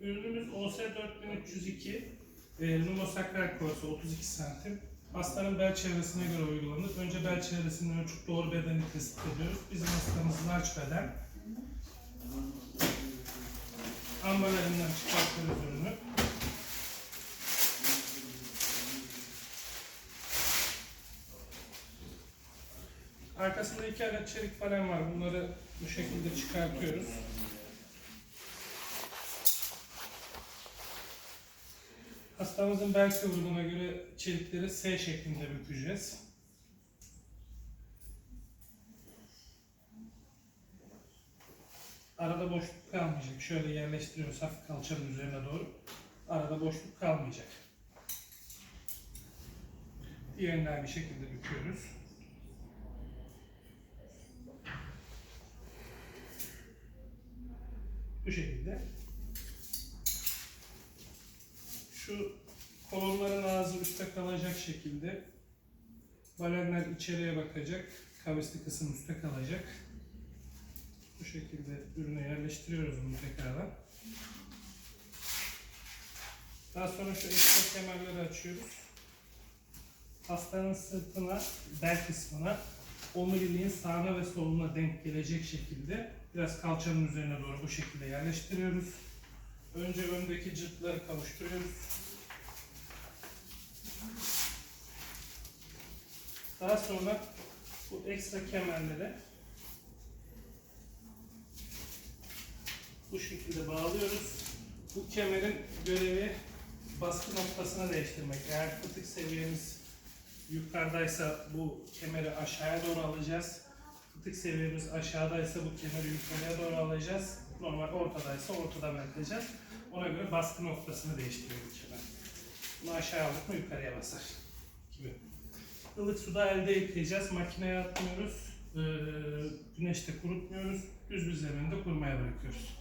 Ürünümüz OS 4302. E, Lumosakral kovası 32 santim. Hastanın bel çevresine göre uygulanır. Önce bel çevresini ölçüp doğru bedeni tespit ediyoruz. Bizim hastamız large beden. Ambalajından çıkartıyoruz ürünü. Arkasında iki adet çelik falan var. Bunları bu şekilde çıkartıyoruz. Hastamızın bel kıvrımına göre çelikleri S şeklinde bükeceğiz. Arada boşluk kalmayacak. Şöyle yerleştiriyoruz hafif kalçanın üzerine doğru. Arada boşluk kalmayacak. Diğerini aynı şekilde büküyoruz. Bu şekilde. Şu kolonların ağzı üstte kalacak şekilde balenler içeriye bakacak. Kavisli kısım üstte kalacak. Bu şekilde ürüne yerleştiriyoruz bunu tekrardan. Daha sonra şu ekstra kemerleri açıyoruz. Hastanın sırtına, bel kısmına omuriliğin sağına ve soluna denk gelecek şekilde biraz kalçanın üzerine doğru bu şekilde yerleştiriyoruz. Önce öndeki cırtları kavuşturuyoruz. Daha sonra bu ekstra kemerleri bu şekilde bağlıyoruz. Bu kemerin görevi baskı noktasını değiştirmek. Eğer fıtık seviyemiz yukarıdaysa bu kemeri aşağıya doğru alacağız. Fıtık seviyemiz aşağıdaysa bu kemeri yukarıya doğru alacağız. Normal ortadaysa ortada bırakacağız. Ona göre baskı noktasını değiştiriyor bu kemer. Bunu aşağı aldık mı yukarıya basar gibi. Ilık suda elde yıkayacağız. Makineye atmıyoruz. Ee, güneşte kurutmuyoruz. Düz bir zeminde kurumaya bırakıyoruz.